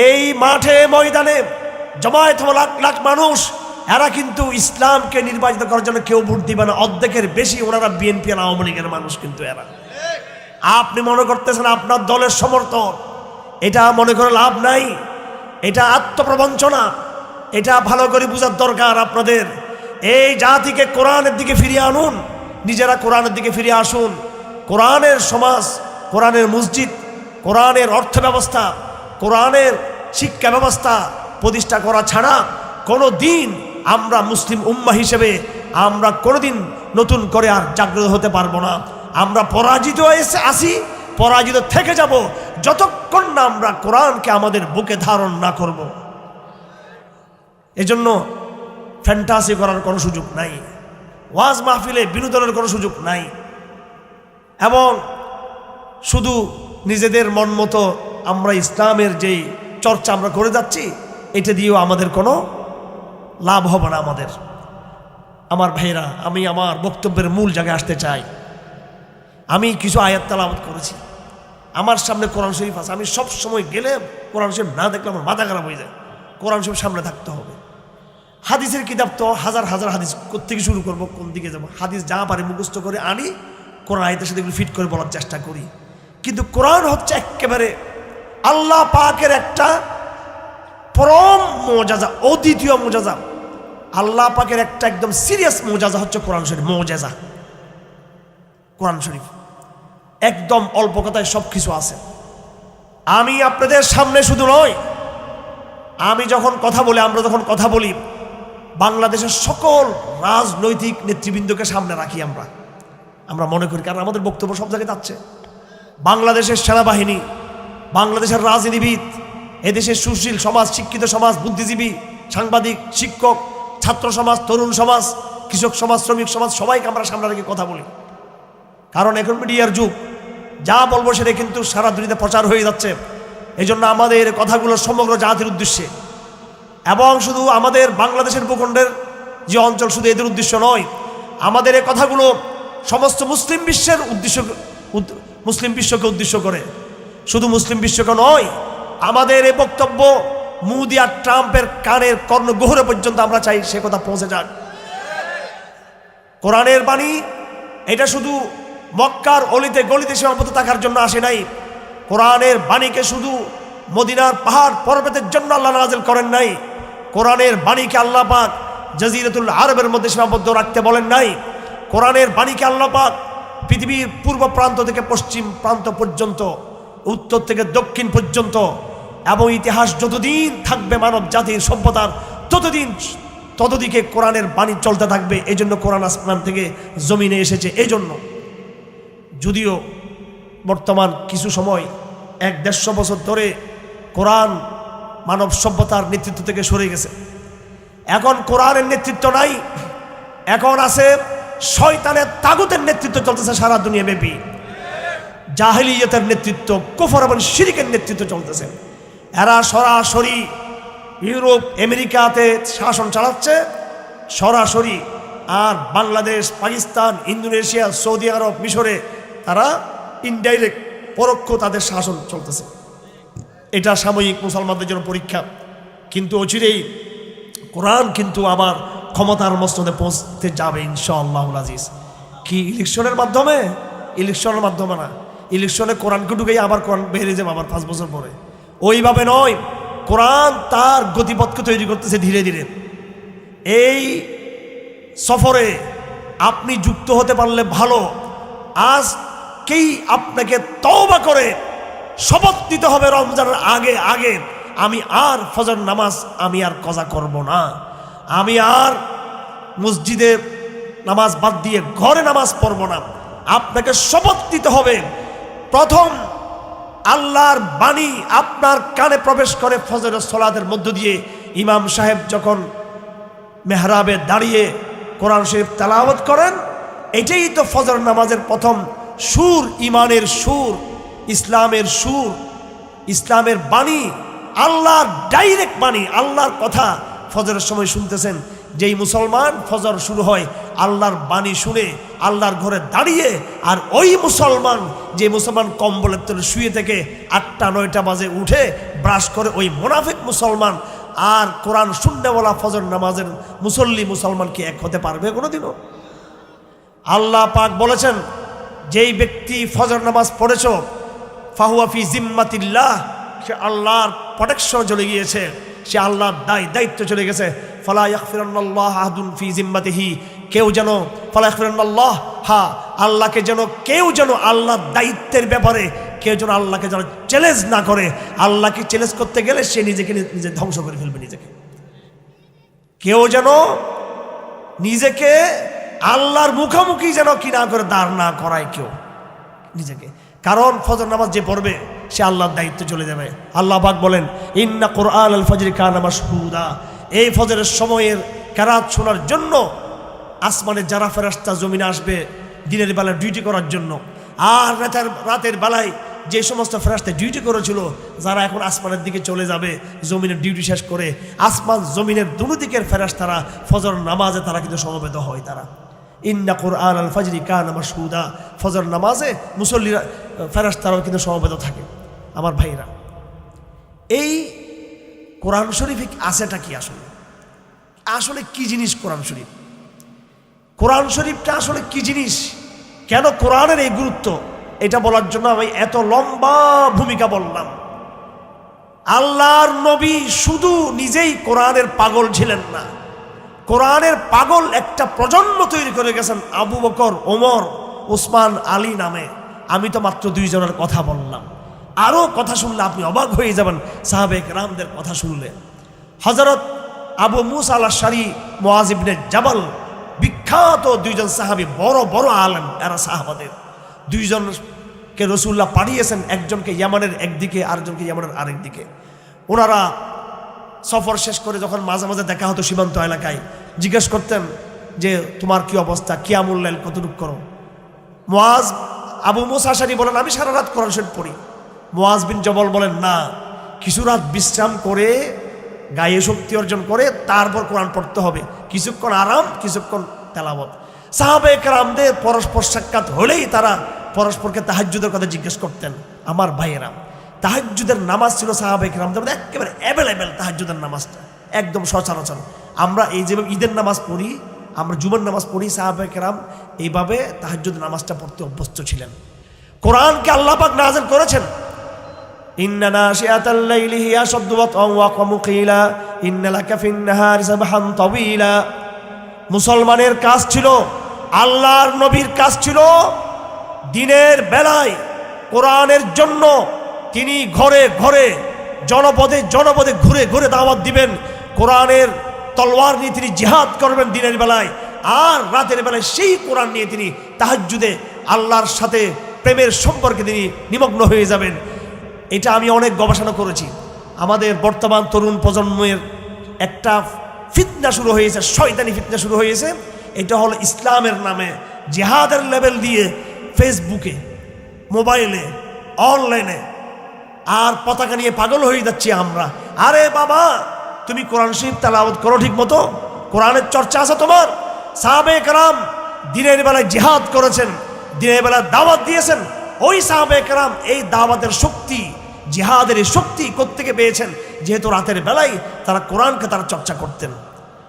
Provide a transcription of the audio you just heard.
এই মাঠে, ময়দানে জমায়েত লাখ লাখ মানুষ, এরা কিন্তু ইসলামকে নির্বাচিত করার জন্য কেউ ভোট দিবে না। অর্ধেকের বেশি ওনারা বিএনপি আর আওয়ামী লীগের মানুষ কিন্তু এরা। আপনি মনে করতেছেন আপনার দলের সমর্থন এটা মনে করে লাভ নাই? এটা আত্মপ্রবঞ্চনা? এটা ভালো করে বোঝার দরকার আপনাদের। এই জাতিকে কোরআনের দিকে ফিরিয়ে আনুন, নিজেরা কোরআনের দিকে ফিরিয়ে আসুন। কোরআনের সমাজ, কোরআনের মসজিদ, কোরআনের অর্থ ব্যবস্থা কোরআনের শিক্ষা ব্যবস্থা প্রতিষ্ঠা করা ছাড়া কোনো দিন আমরা মুসলিম উম্মা হিসেবে আমরা কোনোদিন নতুন করে আর জাগ্রত হতে পারব না। আমরা পরাজিত এসে আসি, পরাজিত থেকে যাব যতক্ষণ না আমরা কোরআনকে আমাদের বুকে ধারণ না করব। এজন্য ফ্যান্টাসি করার কোনো সুযোগ নাই। ওয়াজ মাহফিলে বিনোদনের কোনো সুযোগ নাই। এবং শুধু নিজেদের মন মতো আমরা ইসলামের যেই চর্চা আমরা করে যাচ্ছি, এটা দিয়েও আমাদের কোনো লাভ হবে না আমাদের। আমার ভাইরা আমি আমার বক্তব্যের মূল জায়গায় আসতে চাই। আমি কিছু আয়াত তালামত করেছি। আমার সামনে কোরআন শরীফ আছে। আমি সব সময় গেলে কোরআন শরীফ না দেখলে আমার মাথা খারাপ হয়ে যায়। কোরআন শরীফ সামনে থাকতে হবে। হাদিসের কিতাব তো হাজার হাজার হাদিস কোথেকে শুরু করব, কোন দিকে যাব? হাদিস যা পারে মুখস্থ করে আনি, কোরআন আয়তের সাথে ফিট করে বলার চেষ্টা করি। কিন্তু কোরআন হচ্ছে একেবারে আল্লাহ পাকের একটা পরম মোজাজা, অদ্বিতীয় মোজাজা। আল্লাহ পাকের একটা একদম সিরিয়াস মোজাজা হচ্ছে কোরআন শরীফ, মোজাজা। কোরআন শরীফ। একদম অল্প কথায় সব কিছু আছে। আমি আপনাদের সামনে শুধু নয়, আমি যখন কথা বলি, আমরা যখন কথা বলি, বাংলাদেশের সকল রাজনৈতিক নেতৃবৃন্দকে সামনে রাখি আমরা। আমরা মনে করি, কারণ আমাদের বক্তব্য সব জায়গায় যাচ্ছে। বাংলাদেশের সেনাবাহিনী বাংলাদেশের রাজনীতিবিদ, এদেশের সুশীল সমাজ, শিক্ষিত সমাজ, বুদ্ধিজীবী, সাংবাদিক, শিক্ষক, ছাত্র সমাজ, তরুণ সমাজ, কৃষক সমাজ, শ্রমিক সমাজ, সবাইকে আমরা সামনে রেখে কথা বলি। কারণ এখন মিডিয়ার যুগ, যা বলব সেটা কিন্তু সারা দুনিয়াতে প্রচার হয়ে যাচ্ছে। এই জন্য আমাদের কথাগুলো সমগ্র জাতির উদ্দেশ্যে। এবং শুধু আমাদের বাংলাদেশের ভূখণ্ডের যে অঞ্চল শুধু এদের উদ্দেশ্য নয়, আমাদের এই কথাগুলো সমস্ত মুসলিম বিশ্বের উদ্দেশ্য মুসলিম বিশ্বকে উদ্দেশ্য করে। শুধু মুসলিম বিশ্বকে নয়, আমাদের এই বক্তব্য মুদি আর ট্রাম্পের কানের কর্ণগোহরে পর্যন্ত আমরা চাই সে কথা পৌঁছে যাক। কোরআনের বাণী, এটা শুধু মক্কার অলিতে গলিতে সীমাবদ্ধ থাকার জন্য আসে নাই। কোরআনের বাণীকে শুধু মদিনার পাহাড় পর্বতের জন্য আল্লাহ নাজিল করেন নাই। কোরআনের বাণীকে আল্লাহ পাক জাজিরাতুল আরবের মধ্যে সীমাবদ্ধ রাখতে বলেন নাই। কোরআনের বাণীকে আল্লাহ পাক পৃথিবীর পূর্ব প্রান্ত থেকে পশ্চিম প্রান্ত পর্যন্ত উত্তর থেকে দক্ষিণ পর্যন্ত এবং ইতিহাস যতদিন থাকবে মানব জাতির সভ্যতার, ততদিন ততদিকে কোরআনের বাণী চলতে থাকবে। এই জন্য কোরআন আসমান থেকে জমিনে এসেছে। এই জন্য যদিও বর্তমান কিছু সময়, এক দেড়শো বছর ধরে কোরআন মানব সভ্যতার নেতৃত্ব থেকে সরে গেছে। এখন কোরআনের নেতৃত্ব নাই। এখন আছে শয়তানের তাগুতের নেতৃত্ব চলতেছে সারা দুনিয়া ব্যাপী। জাহিলিয়তের নেতৃত্ব, কুফর এবং শিরিকের নেতৃত্ব চলতেছে। এরা সরাসরি ইউরোপ, আমেরিকাতে শাসন চালাচ্ছে, সরাসরি। আর Bangladesh, Pakistan, Indonesia, Saudi Arab, মিশরে, তারা ইনডাইরেক্ট পরোক্ষ তাদের শাসন চলতেছে। এটা সাময়িক মুসলমানদের জন্য পরীক্ষা। কিন্তু অচিরেই কোরআন কিন্তু আবার ক্ষমতার মস্তদে পৌঁছতে যাবে ইনশাআল্লাহ আজিজ। কি ইলেকশনের মাধ্যমে? ইলেকশনের মাধ্যমে না। ইলেকশনে কোরআনকে ঢুকেই আবার কোরআন বেরিয়ে যাবে আবার পাঁচ বছর পরে। ওইভাবে নয়, কোরআন তার গতিপথকে তৈরি করতেছে ধীরে ধীরে। এই সফরে আপনি যুক্ত হতে পারলে ভালো। আজকেই আপনাকে তওবা করে শপথ দিতে হবে রমজানের আগে আগে। আমি আর ফজর নামাজ আমি আর কজা করব না। আমি আর মসজিদে নামাজ বাদ দিয়ে ঘরে নামাজ পড়ব না। আপনাকে শপথ দিতে হবে প্রথম আল্লাহর বাণী আপনার কানে প্রবেশ করে ফজরের সলাদের মধ্য দিয়ে ইমাম সাহেব যখন মেহরাবে দাঁড়িয়ে কোরআন শরীফ তেলাওয়াত করেন, এটাই তো ফজর নামাজের প্রথম সুর ইমানের সুর, ইসলামের সুর, ইসলামের বাণী, আল্লাহর ডাইরেক্ট বাণী, আল্লাহর কথা ফজরের সময় শুনতেছেন। যেই মুসলমান ফজর শুরু হয় আল্লাহর বাণী শুনে আল্লাহর ঘরে দাঁড়িয়ে আর ওই মুসলমান, যে মুসলমান কম্বলের তলে শুয়ে থেকে আটটা, নয়টা বাজে উঠে ব্রাশ করে ওই মোনাফিক মুসলমান আর কোরআন শূন্যওয়ালা ফজর নামাজের মুসল্লি মুসলমান কি এক হতে পারবে কোনোদিনও? আল্লাহ পাক বলেছেন, যেই ব্যক্তি ফজর নামাজ পড়েছ ফাহুয়াফি জিম্মাতিল্লাহ, সে আল্লাহর প্রোটেকশন চলে গিয়েছে, সে আল্লাহর দায় দায়িত্ব চলে গেছে, ফলা ইয়াকফিরান্নাল্লাহ আহাদুন ফি জিম্মাতিহি কেউ যেন, ফলা ইয়াকফিরান্নাল্লাহ হা, আল্লাহকে যেন কেউ যেন আল্লাহর দায়িত্বের ব্যাপারে কেউ যেন আল্লাহকে যেন চ্যালেঞ্জ না করে, আল্লাহকে চ্যালেঞ্জ করতে গেলে সে নিজেকে নিজে ধ্বংস করে ফেলবে নিজেকে। কেউ যেন নিজেকে আল্লাহর মুখোমুখি যেন কি না করে, দাঁড় না করায় কেউ নিজেকে। কারণ ফজর নামাজ যে পড়বে, সে আল্লাহর দায়িত্ব চলে যাবে। আল্লাহ পাক বলেন, ইন্না কোরআন আল ফজর কান আমার এই ফজরের সময়ের কেরাত শোনার জন্য আসমানের যারা ফেরাস্তা জমিনে আসবে দিনের বেলা ডিউটি করার জন্য। আর রাতের রাতের বেলায় যে সমস্ত ফেরাস্তা ডিউটি করেছিল, যারা এখন আসমানের দিকে চলে যাবে, জমিনের ডিউটি শেষ করে আসমান জমিনের দুনো দিকের ফেরাস্তারা ফজর নামাজে তারা কিন্তু সমবেত হয় তারা। ইন্না কোরআন আল ফাজরি কান আমার সুদা ফজর নামাজে মুসল্লিরা ফেরাস্তারাও কিন্তু সমবেত থাকে। আমার ভাইরা, এই কোরআন শরীফ আছেটা কি আসলে? আসলে কি জিনিস কোরআন শরীফ? কোরআন শরীফটা আসলে কি জিনিস? কেন কোরআনের এই গুরুত্ব? এটা বলার জন্য আমি এত লম্বা ভূমিকা বললাম। আল্লাহর নবী শুধু নিজেই কোরআনের পাগল ছিলেন না। কোরআনের পাগল একটা প্রজন্ম তৈরি করে গেছেন আবু বকর, ওমর ওসমান আলী নামে। আমি তো মাত্র দুইজনের কথা বললাম। আরও কথা শুনলে আপনি অবাক হয়ে যাবেন সাহাবেক রামদের কথা শুনলে। হজরত আবু মুস আল্লাহ শারি মোয়াজিবনে জাবাল বিখ্যাত দুইজন সাহাবি, বড় বড় আলেম, এরা সাহাবাদের। দুইজনকে রসুল্লাহ পাঠিয়েছেন, একজনকে ইয়ামানের একদিকে, আরেকজনকে ইয়ামানের আরেক দিকে ওনারা সফর শেষ করে যখন মাঝে মাঝে দেখা হতো সীমান্ত এলাকায়, জিজ্ঞেস করতেন যে, তোমার কি অবস্থা? কিয়ামুল্লাইল কতটুক করো? মোয়াজ আবু মুসাশারি বলেন, আমি সারা রাত কোরআন শরীফ পড়ি। মোয়াজ বিন জবল বলেন, না, কিছু রাত বিশ্রাম করে, গায়ে শক্তি অর্জন করে, তারপর কোরআন পড়তে হবে। কিছুক্ষণ আরাম, কিছুক্ষণ তেলাবত সাহাবে একরামদের পরস্পর সাক্ষাৎ হলেই তারা পরস্পরকে তাহাজ্জুদের কথা জিজ্ঞেস করতেন, আমার ভাইয়েরা, তাহাজ্জুদের নামাজ ছিল সাহাবে একরামদের মধ্যে একেবারে অ্যাভেলেবেল তাহাজ্জুদের নামাজটা, একদম সচরাচর। আমরা এই যেভাবে ঈদের নামাজ পড়ি, আমরা জুমার নামাজ পড়ি সাহাবে কেরাম এইভাবে তাহাজ্জুদ নামাজটা পড়তে অভ্যস্ত ছিলেন। কোরআনকে আল্লাহ পাক নাযিল করেছেন, ইন্না লাকা ফিন নাহারি সাবহান তাওয়িলা মুসলমানের কাজ ছিল, আল্লাহর নবীর কাজ ছিল দিনের বেলায় কোরআনের জন্য তিনি ঘরে ঘরে, জনপদে জনপদে ঘুরে ঘুরে দাওয়াত দিবেন। কোরআনের তলোয়ার নিয়ে তিনি জিহাদ করবেন দিনের বেলায়। আর রাতের বেলায় সেই কোরআন নিয়ে তিনি তাহাজ্জুদে আল্লাহর সাথে প্রেমের সম্পর্কে তিনি নিমগ্ন হয়ে যাবেন। এটা আমি অনেক গবেষণা করেছি। আমাদের বর্তমান তরুণ প্রজন্মের একটা ফিতনা শুরু হয়েছে, শয়তানি ফিতনা শুরু হয়েছে। এটা হলো ইসলামের নামে জেহাদের লেভেল দিয়ে ফেসবুকে মোবাইলে, অনলাইনে, আর পতাকা নিয়ে পাগল হয়ে যাচ্ছি আমরা। আরে বাবা, তুমি কোরআন শরীফ তালাবত করো ঠিক মতো? কোরআনের চর্চা আছে তোমার? সাহাবে কারাম দিনের বেলায় জিহাদ করেছেন, দিনের বেলায় দাওয়াত দিয়েছেন। ওই সাহাবে কারাম এই দাওয়াতের শক্তি, জিহাদের শক্তি কোত্থেকে পেয়েছেন? যেহেতু রাতের বেলায় তারা কোরআনকে তারা চর্চা করতেন।